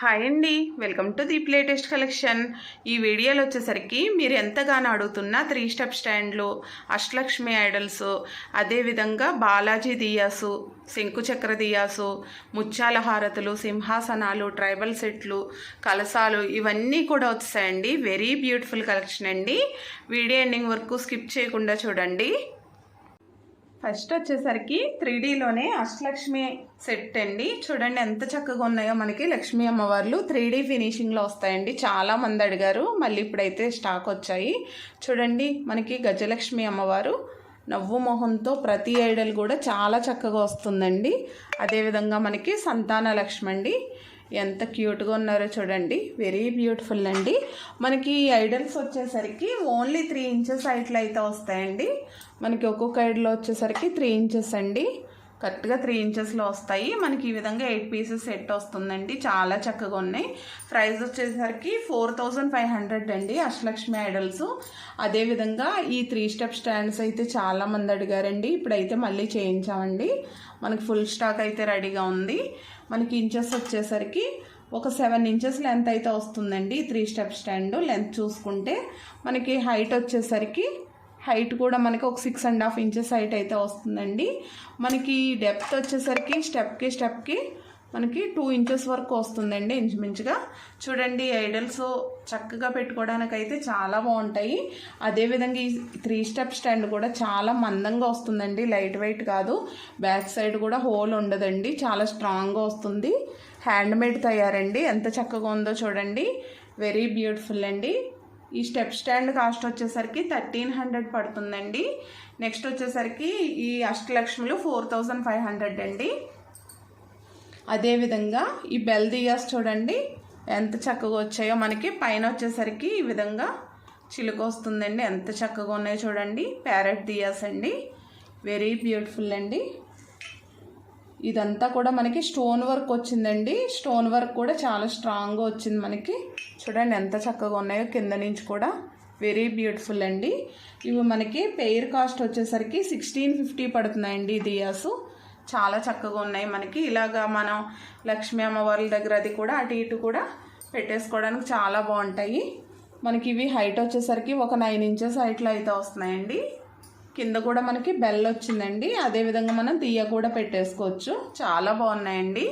Hi అండి. Welcome to the latest collection. ఈ వీడియోలో వచ్చేసరికి మీరు ఎంతగానో అడుగుతున్న త్రీ స్టెప్ స్టాండ్లు అష్టలక్ష్మి ఐడల్స్ అదేవిధంగా బాలాజీ దియాసు శంకుచక్ర దియాసు ముత్యాల హారతులు సింహాసనాలు ట్రైబల్ సెట్లు కలసాలు ఇవన్నీ కూడా వచ్చాయండి వెరీ బ్యూటిఫుల్ కలెక్షన్ అండి. వీడియో ఎండింగ్ వరకు స్కిప్ చేయకుండా చూడండి. ఫస్ట్ వచ్చేసరికి త్రీ డీలోనే అష్టలక్ష్మి సెట్ అండి. చూడండి ఎంత చక్కగా ఉన్నాయో మనకి లక్ష్మీ అమ్మవార్లు. త్రీ డీ ఫినిషింగ్లో వస్తాయండి. చాలా మంది అడిగారు. మళ్ళీ ఇప్పుడైతే స్టాక్ వచ్చాయి. చూడండి మనకి గజలక్ష్మి అమ్మవారు. నవ్వు మొహంతో ప్రతి ఐడల్ కూడా చాలా చక్కగా వస్తుందండి. అదేవిధంగా మనకి సంతాన లక్ష్మి అండి ఎంత క్యూట్గా ఉన్నారో చూడండి. వెరీ బ్యూటిఫుల్ అండి. మనకి ఈ ఐడల్స్ వచ్చేసరికి ఓన్లీ త్రీ ఇంచెస్ హైట్లో అయితే వస్తాయండి. మనకి ఒక్కొక్క ఐడల్ వచ్చేసరికి త్రీ ఇంచెస్ అండి. కరెక్ట్గా త్రీ ఇంచెస్లో వస్తాయి. మనకి ఈ విధంగా ఎయిట్ పీసెస్ సెట్ వస్తుందండి. చాలా చక్కగా ఉన్నాయి. ప్రైస్ వచ్చేసరికి ఫోర్ థౌజండ్ ఫైవ్ హండ్రెడ్ అండి అష్టలక్ష్మి ఐడల్స్. అదేవిధంగా ఈ త్రీ స్టెప్ స్టాండ్స్ అయితే చాలా మంది అడిగారండి. ఇప్పుడైతే మళ్ళీ చేయించామండి. మనకి ఫుల్ స్టాక్ అయితే రెడీగా ఉంది. మనకి ఇంచెస్ వచ్చేసరికి ఒక సెవెన్ ఇంచెస్ లెంత్ అయితే వస్తుందండి. త్రీ స్టెప్ స్టాండ్ లెంత్ చూసుకుంటే మనకి హైట్ వచ్చేసరికి హైట్ కూడా మనకి ఒక six and half inches height అయితే వస్తుందండి. మనకి డెప్త్ వచ్చేసరికి స్టెప్కి స్టెప్కి మనకి టూ ఇంచెస్ వరకు వస్తుందండి ఇంచుమించుగా. చూడండి ఐడల్స్ చక్కగా పెట్టుకోవడానికి అయితే చాలా బాగుంటాయి. అదేవిధంగా ఈ త్రీ స్టెప్ స్టాండ్ కూడా చాలా మందంగా వస్తుందండి. లైట్ వెయిట్ కాదు. బ్యాక్ సైడ్ కూడా హోల్ ఉండదండి. చాలా స్ట్రాంగ్గా వస్తుంది. హ్యాండ్ మేడ్ తయారండి. ఎంత చక్కగా ఉందో చూడండి. వెరీ బ్యూటిఫుల్ అండి. ఈ స్టెప్ స్టాండ్ కాస్ట్ వచ్చేసరికి థర్టీన్ హండ్రెడ్ పడుతుందండి. నెక్స్ట్ వచ్చేసరికి ఈ అష్టలక్ష్ములు ఫోర్ థౌజండ్ ఫైవ్ హండ్రెడ్ అండి. అదేవిధంగా ఈ బెల్ దియాస్ చూడండి ఎంత చక్కగా వచ్చాయో. మనకి పైన వచ్చేసరికి ఈ విధంగా చిలుక వస్తుందండి. ఎంత చక్కగా ఉన్నాయో చూడండి. ప్యారెట్ దియాస్ అండి. వెరీ బ్యూటిఫుల్ అండి. ఇదంతా కూడా మనకి స్టోన్ వర్క్ వచ్చిందండి. స్టోన్ వర్క్ కూడా చాలా స్ట్రాంగ్గా వచ్చింది మనకి. చూడండి ఎంత చక్కగా ఉన్నాయో కింద నుంచి కూడా. వెరీ బ్యూటిఫుల్ అండి. ఇవి మనకి పెయిర్ కాస్ట్ వచ్చేసరికి సిక్స్టీన్ ఫిఫ్టీ పడుతున్నాయండి ఈ దియాసు చాలా చక్కగా ఉన్నాయి మనకి. ఇలాగా మనం లక్ష్మీ అమ్మవార్ల దగ్గర అది కూడా అటు ఇటు కూడా పెట్టేసుకోవడానికి చాలా బాగుంటాయి. మనకి ఇవి హైట్ వచ్చేసరికి ఒక నైన్ ఇంచెస్ హైట్లో అయితే వస్తున్నాయండి. కింద కూడా మనకి బెల్ వచ్చిందండి. అదేవిధంగా మనం తీయ కూడా పెట్టేసుకోవచ్చు. చాలా బాగున్నాయండి.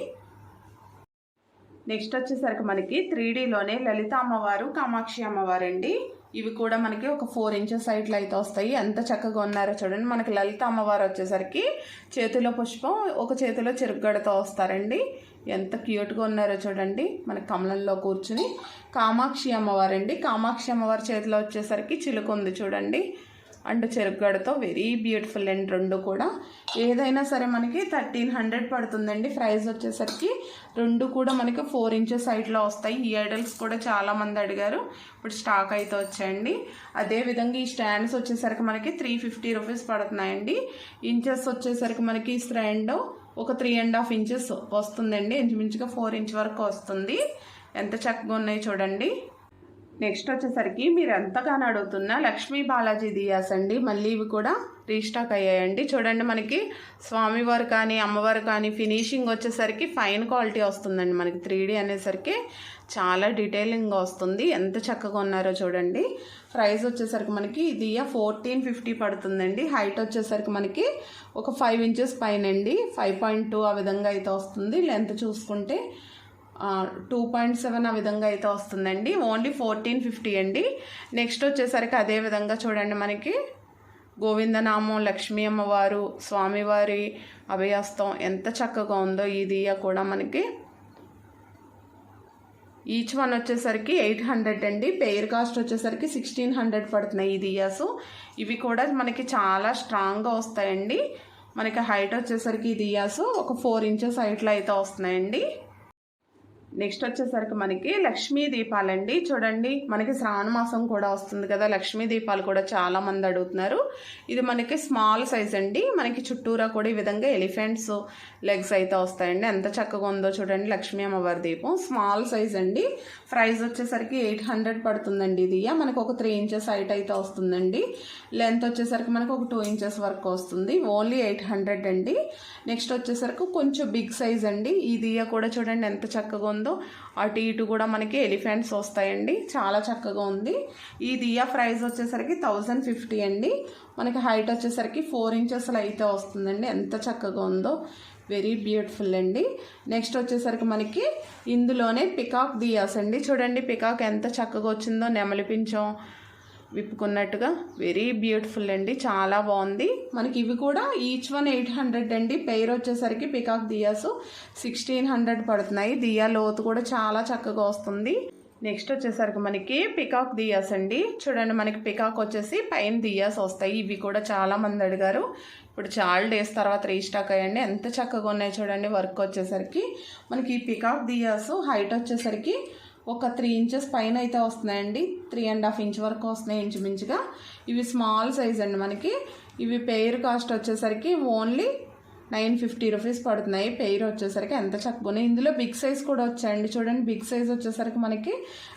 నెక్స్ట్ వచ్చేసరికి మనకి త్రీ డీలోనే లలిత అమ్మవారు కామాక్షి అమ్మవారు అండి ఇవి కూడా మనకి ఒక ఫోర్ ఇంచెస్ హైట్లో అయితే వస్తాయి. ఎంత చక్కగా ఉన్నారో చూడండి. మనకి లలిత అమ్మవారు వచ్చేసరికి చేతిలో పుష్పం ఒక చేతిలో చెరుగడతో వస్తారండి. ఎంత క్యూట్గా ఉన్నారో చూడండి. మన కమలంలో కూర్చుని కామాక్షి అమ్మవారు అండి కామాక్షి అమ్మవారి చేతిలో వచ్చేసరికి చిలుక ఉంది చూడండి. అండ్ చెరుగడతో వెరీ బ్యూటిఫుల్ అండ్ రెండు కూడా. ఏదైనా సరే మనకి థర్టీన్ హండ్రెడ్ పడుతుందండి. ప్రైస్ వచ్చేసరికి రెండు కూడా మనకి ఫోర్ ఇంచెస్ హైట్లో వస్తాయి. ఈ ఐడల్స్ కూడా చాలామంది అడిగారు. ఇప్పుడు స్టాక్ అయితే వచ్చాయండి. అదేవిధంగా ఈ స్టాండ్స్ వచ్చేసరికి మనకి త్రీ ఫిఫ్టీ రూపీస్ పడుతున్నాయండి. ఇంచెస్ వచ్చేసరికి మనకి ఈ స్టాండ్ ఒక త్రీ అండ్ హాఫ్ ఇంచెస్ వస్తుందండి. ఇంచుమించుగా ఫోర్ ఇంచ్ వరకు వస్తుంది. ఎంత చక్కగా ఉన్నాయి చూడండి. నెక్స్ట్ వచ్చేసరికి మీరు ఎంతగానో అడుగుతున్న లక్ష్మీ బాలాజీ దియాస్ అండి. మళ్ళీ ఇవి కూడా రీస్టాక్ అయ్యాయండి. చూడండి మనకి స్వామివారు కానీ అమ్మవారు కానీ ఫినిషింగ్ వచ్చేసరికి ఫైన్ క్వాలిటీ వస్తుందండి. మనకి త్రీ డీ అనేసరికి చాలా డీటెయిలింగ్గా వస్తుంది. ఎంత చక్కగా ఉన్నారో చూడండి. ప్రైస్ వచ్చేసరికి మనకి ఇది ఫోర్టీన్ ఫిఫ్టీ పడుతుందండి. హైట్ వచ్చేసరికి మనకి ఒక ఫైవ్ ఇంచెస్ పైన అండి ఫైవ్ పాయింట్ టూ ఆ విధంగా అయితే వస్తుంది. లెంత్ చూసుకుంటే టూ పాయింట్ సెవెన్ ఆ విధంగా అయితే వస్తుందండి. ఓన్లీ ఫోర్టీన్ ఫిఫ్టీ అండి. నెక్స్ట్ వచ్చేసరికి అదే విధంగా చూడండి మనకి. గోవిందనామం లక్ష్మీ అమ్మవారు స్వామివారి అభయస్తం ఎంత చక్కగా ఉందో ఈ దియా కూడా మనకి. ఈచ్ వన్ వచ్చేసరికి ఎయిట్ హండ్రెడ్ అండి. పెయిర్ కాస్ట్ వచ్చేసరికి సిక్స్టీన్ హండ్రెడ్ పడుతున్నాయి ఈ దియాసు ఇవి కూడా మనకి చాలా స్ట్రాంగ్గా వస్తాయండి. మనకి హైట్ వచ్చేసరికి ఈ దియాసు ఒక ఫోర్ ఇంచెస్ హైట్లో అయితే వస్తున్నాయండి. నెక్స్ట్ వచ్చేసరికి మనకి లక్ష్మీ దీపాలండి. చూడండి మనకి శ్రావణ మాసం కూడా వస్తుంది కదా లక్ష్మీ దీపాలు కూడా చాలా మంది అడుగుతున్నారు. ఇది మనకి స్మాల్ సైజ్ అండి. మనకి చుట్టూరా కూడా ఈ విధంగా ఎలిఫెంట్స్ లెగ్స్ అయితే వస్తాయండి. ఎంత చక్కగా ఉందో చూడండి లక్ష్మీ అమ్మవారి దీపం. స్మాల్ సైజ్ అండి. ప్రైస్ వచ్చేసరికి ఎయిట్ హండ్రెడ్ పడుతుందండి ఇది. మనకు ఒక త్రీ ఇంచెస్ హైట్ అయితే వస్తుందండి. లెంత్ వచ్చేసరికి మనకు ఒక టూ ఇంచెస్ వరకు వస్తుంది. ఓన్లీ ఎయిట్ హండ్రెడ్ అండి. నెక్స్ట్ వచ్చేసరికి కొంచెం బిగ్ సైజ్ అండి. ఈ దియ కూడా చూడండి ఎంత చక్కగా ఉందో ఉందో అటు ఇటు కూడా మనకి ఎలిఫెంట్స్ వస్తాయండి. చాలా చక్కగా ఉంది. ఈ దియా ప్రైస్ వచ్చేసరికి థౌజండ్ ఫిఫ్టీ అండి. మనకి హైట్ వచ్చేసరికి ఫోర్ ఇంచెస్లో అయితే వస్తుందండి. ఎంత చక్కగా ఉందో. వెరీ బ్యూటిఫుల్ అండి. నెక్స్ట్ వచ్చేసరికి మనకి ఇందులోనే పికాక్ దియాస్ అండి. చూడండి పికాక్ ఎంత చక్కగా వచ్చిందో. నెమలి పించం విప్పుకున్నట్టుగా. వెరీ బ్యూటిఫుల్ అండి. చాలా బాగుంది. మనకి ఇవి కూడా ఈచ్ వన్ ఎయిట్ హండ్రెడ్ అండి. పెయిర్ వచ్చేసరికి పికాక్ దియాస్ సిక్స్టీన్ హండ్రెడ్ పడుతున్నాయి. దియా లోతు కూడా చాలా చక్కగా వస్తుంది. నెక్స్ట్ వచ్చేసరికి మనకి పికాక్ దియాస్ అండి. చూడండి మనకి పికాక్ వచ్చేసి పైన దియాస్ వస్తాయి. ఇవి కూడా చాలా మంది అడిగారు. ఇప్పుడు చాలా డేస్ తర్వాత రీస్టాక్ అయ్యండి. ఎంత చక్కగా ఉన్నాయి చూడండి వర్క్ వచ్చేసరికి. మనకి ఈ పికాక్ దియాస్ హైట్ వచ్చేసరికి ఒక త్రీ ఇంచెస్ పైన అయితే వస్తున్నాయండి. త్రీ అండ్ హాఫ్ ఇంచ్ వరకు వస్తున్నాయి ఇంచుమించుగా. ఇవి స్మాల్ సైజ్ అండి మనకి. ఇవి పెయిర్ కాస్ట్ వచ్చేసరికి ఓన్లీ నైన్ ఫిఫ్టీ రూపీస్ పడుతున్నాయి. పెయిర్ వచ్చేసరికి ఎంత చక్కగా ఇందులో బిగ్ సైజ్ కూడా వచ్చాయండి. చూడండి బిగ్ సైజ్ వచ్చేసరికి మనకి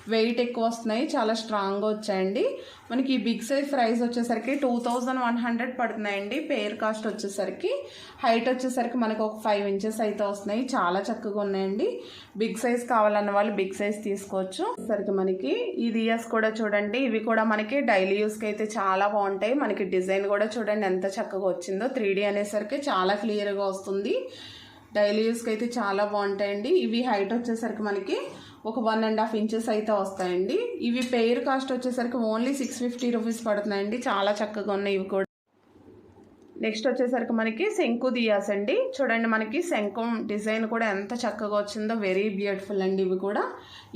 వెయిట్ ఎక్కువ వస్తున్నాయి. చాలా స్ట్రాంగ్గా వచ్చాయండి. మనకి ఈ బిగ్ సైజ్ ప్రైస్ వచ్చేసరికి టూ థౌజండ్ వన్ హండ్రెడ్ పడుతున్నాయండి. పేర్ కాస్ట్ వచ్చేసరికి హైట్ వచ్చేసరికి మనకు ఒక ఫైవ్ ఇంచెస్ అయితే వస్తున్నాయి. చాలా చక్కగా ఉన్నాయండి. బిగ్ సైజ్ కావాలన్న వాళ్ళు బిగ్ సైజ్ తీసుకోవచ్చు. సరికి మనకి ఈ దియాస్ కూడా చూడండి. ఇవి కూడా మనకి డైలీ యూస్కి అయితే చాలా బాగుంటాయి. మనకి డిజైన్ కూడా చూడండి ఎంత చక్కగా వచ్చిందో. త్రీ అనేసరికి చాలా క్లియర్గా వస్తుంది. డైలీ యూస్కి అయితే చాలా బాగుంటాయండి. ఇవి హైట్ వచ్చేసరికి మనకి ఒక వన్ అండ్ హాఫ్ ఇంచెస్ అయితే వస్తాయండి. ఇవి పెయిర్ కాస్ట్ వచ్చేసరికి ఓన్లీ సిక్స్ ఫిఫ్టీ రూపీస్ పడుతున్నాయండి. చాలా చక్కగా ఉన్నాయి ఇవి కూడా. నెక్స్ట్ వచ్చేసరికి మనకి శంకు దియాస్ అండి. చూడండి మనకి శంఖం డిజైన్ కూడా ఎంత చక్కగా వచ్చిందో వెరీ బ్యూటిఫుల్ అండి ఇవి కూడా.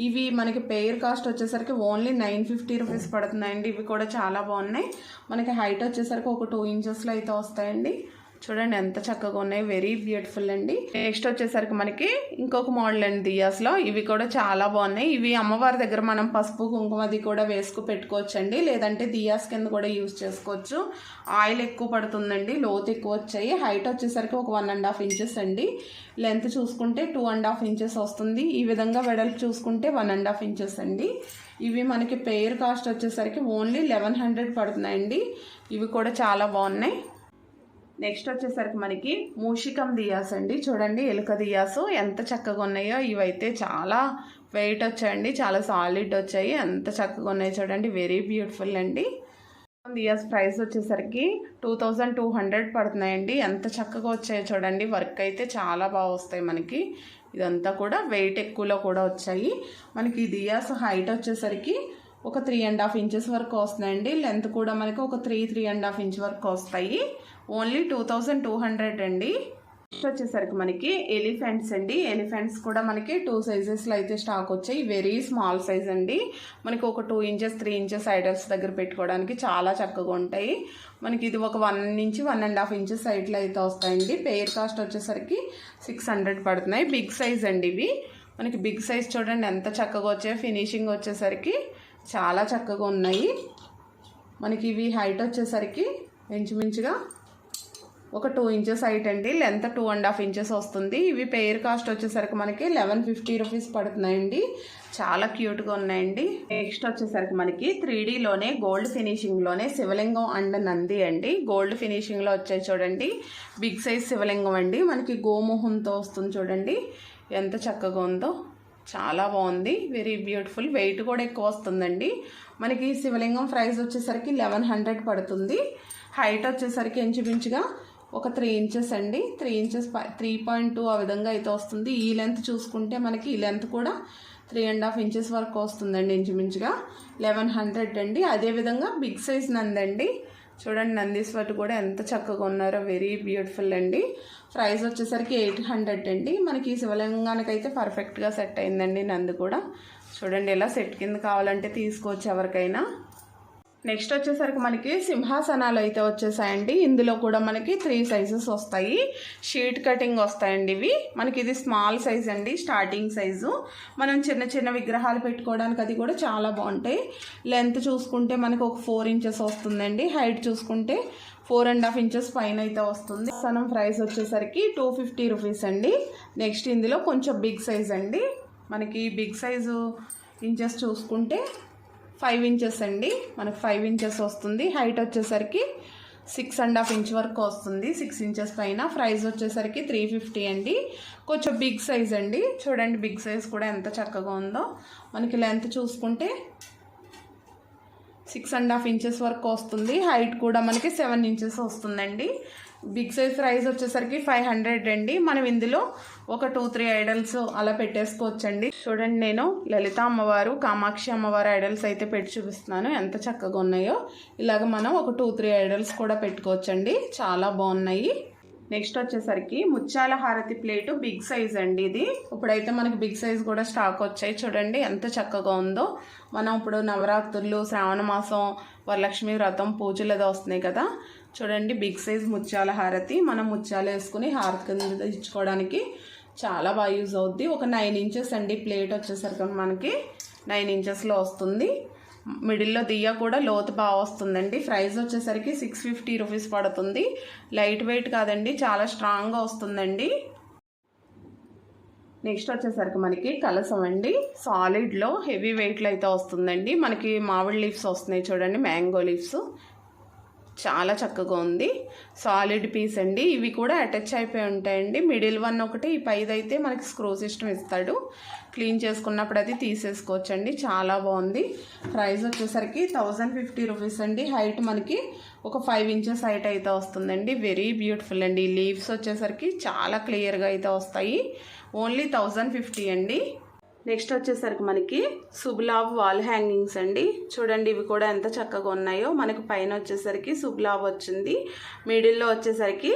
ఇవి మనకి పెయిర్ కాస్ట్ వచ్చేసరికి ఓన్లీ నైన్ ఫిఫ్టీ రూపీస్ పడుతున్నాయండి. ఇవి కూడా చాలా బాగున్నాయి. మనకి హైట్ వచ్చేసరికి ఒక టూ ఇంచెస్లో అయితే వస్తాయండి. చూడండి ఎంత చక్కగా ఉన్నాయి. వెరీ బ్యూటిఫుల్ అండి. నెక్స్ట్ వచ్చేసరికి మనకి ఇంకొక మోడల్ అండి దియాస్లో ఇవి కూడా చాలా బాగున్నాయి. ఇవి అమ్మవారి దగ్గర మనం పసుపు కుంకుమది కూడా వేసుకు పెట్టుకోవచ్చు అండి లేదంటే దియాస్ కింద కూడా యూజ్ చేసుకోవచ్చు. ఆయిల్ ఎక్కువ పడుతుందండి. లోతు ఎక్కువ వచ్చాయి. హైట్ వచ్చేసరికి ఒక వన్ అండ్ హాఫ్ ఇంచెస్ అండి. లెంత్ చూసుకుంటే టూ అండ్ హాఫ్ ఇంచెస్ వస్తుంది. ఈ విధంగా వెడల్పు చూసుకుంటే వన్ అండ్ హాఫ్ ఇంచెస్ అండి. ఇవి మనకి పెయిర్ కాస్ట్ వచ్చేసరికి ఓన్లీ లెవెన్ హండ్రెడ్ పడుతున్నాయండి. ఇవి కూడా చాలా బాగున్నాయి. నెక్స్ట్ వచ్చేసరికి మనకి మూషికం దియాస్ అండి. చూడండి ఎలుక దియాసు ఎంత చక్కగా ఉన్నాయో. ఇవైతే చాలా వెయిట్ వచ్చాయండి. చాలా సాలిడ్ వచ్చాయి. ఎంత చక్కగా ఉన్నాయో చూడండి. వెరీ బ్యూటిఫుల్ అండి. దియాస్ ప్రైస్ వచ్చేసరికి టూ థౌజండ్ టూ హండ్రెడ్ పడుతున్నాయండి. ఎంత చక్కగా వచ్చాయో చూడండి. వర్క్ అయితే చాలా బాగా వస్తాయి మనకి. ఇదంతా కూడా వెయిట్ ఎక్కువలో కూడా వచ్చాయి. మనకి దియాస్ హైట్ వచ్చేసరికి ఒక త్రీ అండ్ హాఫ్ ఇంచెస్ వరకు వస్తున్నాయండి. లెంత్ కూడా మనకి ఒక three three and half inch వరకు వస్తాయి. Only two thousand two hundred అండి. నెక్స్ట్ వచ్చేసరికి మనకి ఎలిఫెంట్స్ అండి. ఎలిఫెంట్స్ కూడా మనకి టూ సైజెస్లో అయితే స్టాక్ వచ్చాయి. వెరీ స్మాల్ సైజ్ అండి. మనకి ఒక two inches three inches idols దగ్గర పెట్టుకోవడానికి చాలా చక్కగా ఉంటాయి. మనకి ఇది ఒక వన్ నుంచి వన్ అండ్ హాఫ్ ఇంచెస్ సైడ్లో అయితే వస్తాయండి. పెయిర్ కాస్ట్ వచ్చేసరికి సిక్స్ హండ్రెడ్ పడుతున్నాయి. బిగ్ సైజ్ అండి ఇవి. మనకి బిగ్ సైజ్ చూడండి ఎంత చక్కగా వచ్చాయి. ఫినిషింగ్ వచ్చేసరికి చాలా చక్కగా ఉన్నాయి. మనకి ఇవి హైట్ వచ్చేసరికి ఇంచుమించుగా ఒక టూ ఇంచెస్ హైట్ అండి. Length two and half inches వస్తుంది. ఇవి పెయిర్ కాస్ట్ వచ్చేసరికి మనకి లెవెన్ ఫిఫ్టీ రూపీస్ పడుతున్నాయండి. చాలా క్యూట్గా ఉన్నాయండి. నెక్స్ట్ వచ్చేసరికి మనకి త్రీ డీలోనే గోల్డ్ ఫినిషింగ్లోనే శివలింగం అండ్ నంది అండి. గోల్డ్ ఫినిషింగ్లో వచ్చాయి చూడండి. బిగ్ సైజ్ శివలింగం అండి. మనకి గోమోహంతో వస్తుంది చూడండి. ఎంత చక్కగా ఉందో. చాలా బాగుంది. వెరీ బ్యూటిఫుల్ వెయిట్ కూడా ఎక్కువ వస్తుందండి. మనకి శివలింగం ప్రైస్ వచ్చేసరికి లెవెన్ హండ్రెడ్ పడుతుంది. హైట్ వచ్చేసరికి ఇంచుమించుగా ఒక త్రీ ఇంచెస్ అండి. Three inches three point two ఆ విధంగా అయితే వస్తుంది. ఈ లెంత్ చూసుకుంటే మనకి ఈ లెంత్ కూడా త్రీ అండ్ హాఫ్ ఇంచెస్ వరకు వస్తుందండి ఇంచుమించుగా. లెవెన్ హండ్రెడ్ అండి. అదేవిధంగా బిగ్ సైజ్ నందండి. చూడండి నందీశ్వర్ కూడా ఎంత చక్కగా ఉన్నారో వెరీ బ్యూటిఫుల్ అండి. ప్రైస్ వచ్చేసరికి ఎయిట్ హండ్రెడ్ అండి. మనకి శివలింగానికి అయితే పర్ఫెక్ట్గా సెట్ అయిందండి నంది కూడా. చూడండి ఇలా సెట్ కింద కావాలంటే తీసుకోవచ్చు ఎవరికైనా నెక్స్ట్ వచ్చేసరికి మనకి సింహాసనాలు అయితే వచ్చేసాయండి. ఇందులో కూడా మనకి త్రీ సైజెస్ వస్తాయి. షీట్ కటింగ్ వస్తాయండి ఇవి. మనకి ఇది స్మాల్ సైజ్ అండి స్టార్టింగ్ సైజు. మనం చిన్న చిన్న విగ్రహాలు పెట్టుకోవడానికి అది కూడా చాలా బాగుంటాయి. లెంత్ చూసుకుంటే మనకి ఒక ఫోర్ ఇంచెస్ వస్తుందండి. హైట్ చూసుకుంటే ఫోర్ అండ్ హాఫ్ ఇంచెస్ పైన అయితే వస్తుంది. సనం ప్రైస్ వచ్చేసరికి టూ ఫిఫ్టీ రూపీస్ అండి. నెక్స్ట్ ఇందులో కొంచెం బిగ్ సైజ్ అండి. మనకి బిగ్ సైజు ఇంచెస్ చూసుకుంటే ఫైవ్ ఇంచెస్ అండి. మనకు ఫైవ్ ఇంచెస్ వస్తుంది. హైట్ వచ్చేసరికి సిక్స్ అండ్ హాఫ్ ఇంచ్ వరకు వస్తుంది. సిక్స్ ఇంచెస్ పైన. ప్రైస్ వచ్చేసరికి త్రీ ఫిఫ్టీ అండి. కొంచెం బిగ్ సైజ్ అండి. చూడండి బిగ్ సైజ్ కూడా ఎంత చక్కగా ఉందో. మనకి లెంత్ చూసుకుంటే సిక్స్ అండ్ హాఫ్ ఇంచెస్ వరకు వస్తుంది. హైట్ కూడా మనకి సెవెన్ ఇంచెస్ వస్తుందండి. బిగ్ సైజ్ రైస్ వచ్చేసరికి ఫైవ్ హండ్రెడ్ అండి. మనం ఇందులో ఒక టూ త్రీ ఐడల్స్ అలా పెట్టేసుకోవచ్చండి. చూడండి నేను లలిత అమ్మవారు కామాక్షి అమ్మవారు ఐడల్స్ అయితే పెట్టి చూపిస్తున్నాను. ఎంత చక్కగా ఉన్నాయో. ఇలాగ మనం ఒక టూ త్రీ ఐడల్స్ కూడా పెట్టుకోవచ్చండి. చాలా బాగున్నాయి. నెక్స్ట్ వచ్చేసరికి ముత్యాల హారతి ప్లేటు బిగ్ సైజ్ అండి ఇది. ఇప్పుడైతే మనకి బిగ్ సైజ్ కూడా స్టాక్ వచ్చాయి. చూడండి ఎంత చక్కగా ఉందో. మనం ఇప్పుడు నవరాత్రులు శ్రావణ మాసం వరలక్ష్మి వ్రతం పూజలు అది వస్తున్నాయి కదా. చూడండి బిగ్ సైజ్ ముత్యాల హారతి. మనం ముత్యాలు వేసుకుని హారతి కింద ఇచ్చుకోవడానికి చాలా బాగా యూజ్ అవుద్ది. ఒక నైన్ ఇంచెస్ అండి ప్లేట్ వచ్చేసరికి మనకి నైన్ ఇంచెస్లో వస్తుంది. మిడిల్లో దియ్య కూడా లోతు బాగా వస్తుందండి. ప్రైస్ వచ్చేసరికి సిక్స్ ఫిఫ్టీ రూపీస్ పడుతుంది. లైట్ వెయిట్ కాదండి చాలా స్ట్రాంగ్గా వస్తుందండి. నెక్స్ట్ వచ్చేసరికి మనకి కలసం అండి. సాలిడ్లో హెవీ వెయిట్లో అయితే వస్తుందండి. మనకి మామిడి లీవ్స్ వస్తున్నాయి చూడండి మ్యాంగో లీవ్స్. చాలా చక్కగా ఉంది. సాలిడ్ పీస్ అండి. ఇవి కూడా అటాచ్ అయిపోయి ఉంటాయండి. మిడిల్ వన్ ఒకటి ఈ పైదైతే మనకి స్క్రూ సిస్టమ్ ఇస్తాడు. క్లీన్ చేసుకున్నప్పుడు అది తీసేసుకోవచ్చండి. చాలా బాగుంది. ప్రైస్ వచ్చేసరికి థౌజండ్ ఫిఫ్టీ రూపీస్ అండి. హైట్ మనకి ఒక ఫైవ్ ఇంచెస్ హైట్ అయితే వస్తుందండి. వెరీ బ్యూటిఫుల్ అండి. లీవ్స్ వచ్చేసరికి చాలా క్లియర్గా అయితే వస్తాయి. ఓన్లీ థౌజండ్ ఫిఫ్టీ అండి. నెక్స్ట్ వచ్చేసరికి మనకి సుబ్లాబ్ వాల్ హ్యాంగింగ్స్ అండి. చూడండి ఇవి కూడా ఎంత చక్కగా ఉన్నాయో. మనకు పైన వచ్చేసరికి సుబ్లాబ్ వచ్చింది. మిడిల్లో వచ్చేసరికి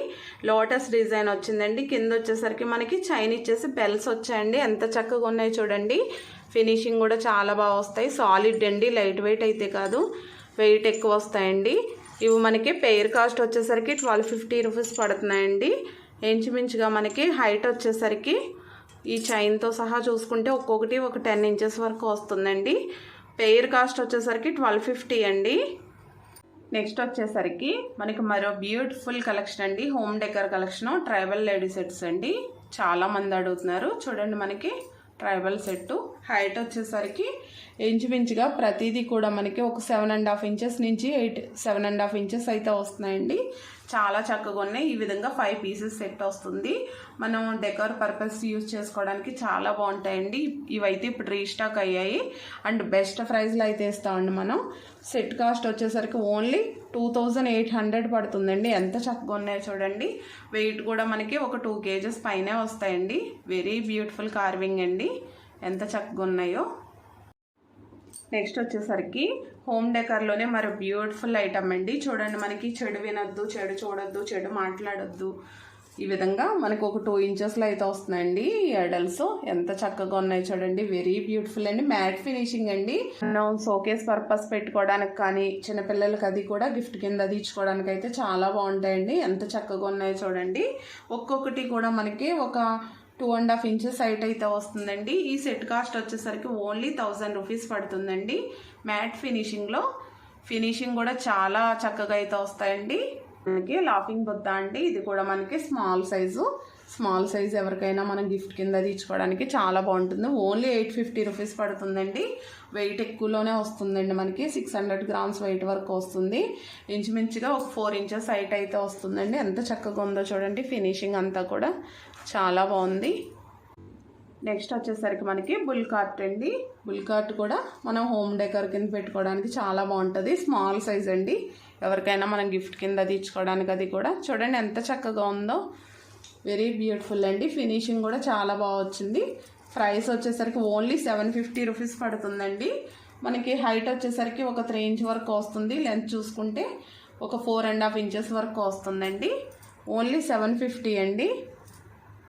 లోటస్ డిజైన్ వచ్చిందండి. కింద వచ్చేసరికి మనకి చైన్ ఇచ్చేసి బెల్స్ వచ్చాయండి. ఎంత చక్కగా ఉన్నాయి చూడండి. ఫినిషింగ్ కూడా చాలా బాగా వస్తాయి. సాలిడ్ అండి. లైట్ వెయిట్ అయితే కాదు. వెయిట్ ఎక్కువ వస్తాయండి. ఇవి మనకి పెయిర్ కాస్ట్ వచ్చేసరికి ట్వెల్వ్ ఫిఫ్టీ రూపీస్ పడుతున్నాయండి. ఇంచుమించుగా మనకి హైట్ వచ్చేసరికి ఈ చైన్తో సహా చూసుకుంటే ఒక్కొక్కటి ఒక టెన్ ఇంచెస్ వరకు వస్తుందండి. పెయిర్ కాస్ట్ వచ్చేసరికి ట్వెల్వ్ ఫిఫ్టీ అండి. నెక్స్ట్ వచ్చేసరికి మనకి మరో బ్యూటిఫుల్ కలెక్షన్ అండి. Home decor collection tribal lady sets అండి. చాలా మంది అడుగుతున్నారు. చూడండి మనకి ట్రైబల్ సెట్టు హైట్ వచ్చేసరికి ఇంచుమించుగా ప్రతిదీ కూడా మనకి ఒక సెవెన్ అండ్ హాఫ్ ఇంచెస్ నుంచి eight seven and half inches అయితే వస్తున్నాయండి. చాలా చక్కగా ఉన్నాయి. ఈ విధంగా ఫైవ్ పీసెస్ సెట్ వస్తుంది. మనం డెకర్ పర్పస్ యూజ్ చేసుకోవడానికి చాలా బాగుంటాయండి. ఇవైతే ఇప్పుడు రీస్టాక్ అయ్యాయి. అండ్ బెస్ట్ ప్రైస్లో అయితే ఇస్తామండి మనం. సెట్ కాస్ట్ వచ్చేసరికి only two thousand eight hundred పడుతుందండి. ఎంత చక్కగా ఉన్నాయో చూడండి. వెయిట్ కూడా మనకి ఒక టూ కేజెస్ పైనే వస్తాయండి. వెరీ బ్యూటిఫుల్ కార్వింగ్ అండి. ఎంత చక్కగా ఉన్నాయో. నెక్స్ట్ వచ్చేసరికి హోమ్ డెకర్లోనే మరి బ్యూటిఫుల్ ఐటమ్ అండి. చూడండి మనకి చెడు వినొద్దు చెడు చూడొద్దు చెడు మాట్లాడొద్దు. ఈ విధంగా మనకు ఒక టూ ఇంచెస్లో అయితే వస్తున్నాయండి ఈ ఎంత చక్కగా ఉన్నాయి చూడండి. వెరీ బ్యూటిఫుల్ అండి. మ్యాట్ ఫినిషింగ్ అండి. మనం సోకేస్ పర్పస్ పెట్టుకోవడానికి కానీ చిన్నపిల్లలకి అది కూడా గిఫ్ట్ కింద అది ఇచ్చుకోవడానికి అయితే చాలా బాగుంటాయండి. ఎంత చక్కగా ఉన్నాయో చూడండి. ఒక్కొక్కటి కూడా మనకి ఒక two and half inches height అయితే వస్తుందండి. ఈ సెట్ కాస్ట్ వచ్చేసరికి ఓన్లీ థౌజండ్ రూపీస్ పడుతుందండి. మ్యాట్ ఫినిషింగ్లో ఫినిషింగ్ కూడా చాలా చక్కగా అయితే వస్తాయండి. మనకి లాఫింగ్ బొద్ద అండి. ఇది కూడా మనకి స్మాల్ సైజు. స్మాల్ సైజ్ ఎవరికైనా మనం గిఫ్ట్ కింద తీసుకోవడానికి చాలా బాగుంటుంది. ఓన్లీ ఎయిట్ ఫిఫ్టీ రూపీస్ పడుతుందండి. వెయిట్ ఎక్కువలోనే వస్తుందండి మనకి. సిక్స్ హండ్రెడ్ గ్రామ్స్ వెయిట్ వరకు వస్తుంది. ఇంచుమించుగా ఒక ఫోర్ ఇంచెస్ హైట్ అయితే వస్తుందండి. ఎంత చక్కగా ఉందో చూడండి. ఫినిషింగ్ అంతా కూడా చాలా బాగుంది. నెక్స్ట్ వచ్చేసరికి మనకి బుల్ కార్ట్ అండి. బుల్ కార్ట్ కూడా మనం హోమ్ డెకర్ కింద పెట్టుకోవడానికి చాలా బాగుంటుంది. స్మాల్ సైజ్ అండి. ఎవరికైనా మనం గిఫ్ట్ కింద తీసుకోవడానికి అది కూడా. చూడండి ఎంత చక్కగా ఉందో. వెరీ బ్యూటిఫుల్ అండి. ఫినిషింగ్ కూడా చాలా బాగా వచ్చింది. ప్రైస్ వచ్చేసరికి ఓన్లీ సెవెన్ ఫిఫ్టీ రూపీస్ పడుతుందండి. మనకి హైట్ వచ్చేసరికి ఒక త్రీ ఇంచ్ వరకు వస్తుంది. లెంత్ చూసుకుంటే ఒక ఫోర్ అండ్ హాఫ్ ఇంచెస్ వరకు వస్తుందండి. ఓన్లీ సెవెన్ ఫిఫ్టీ అండి.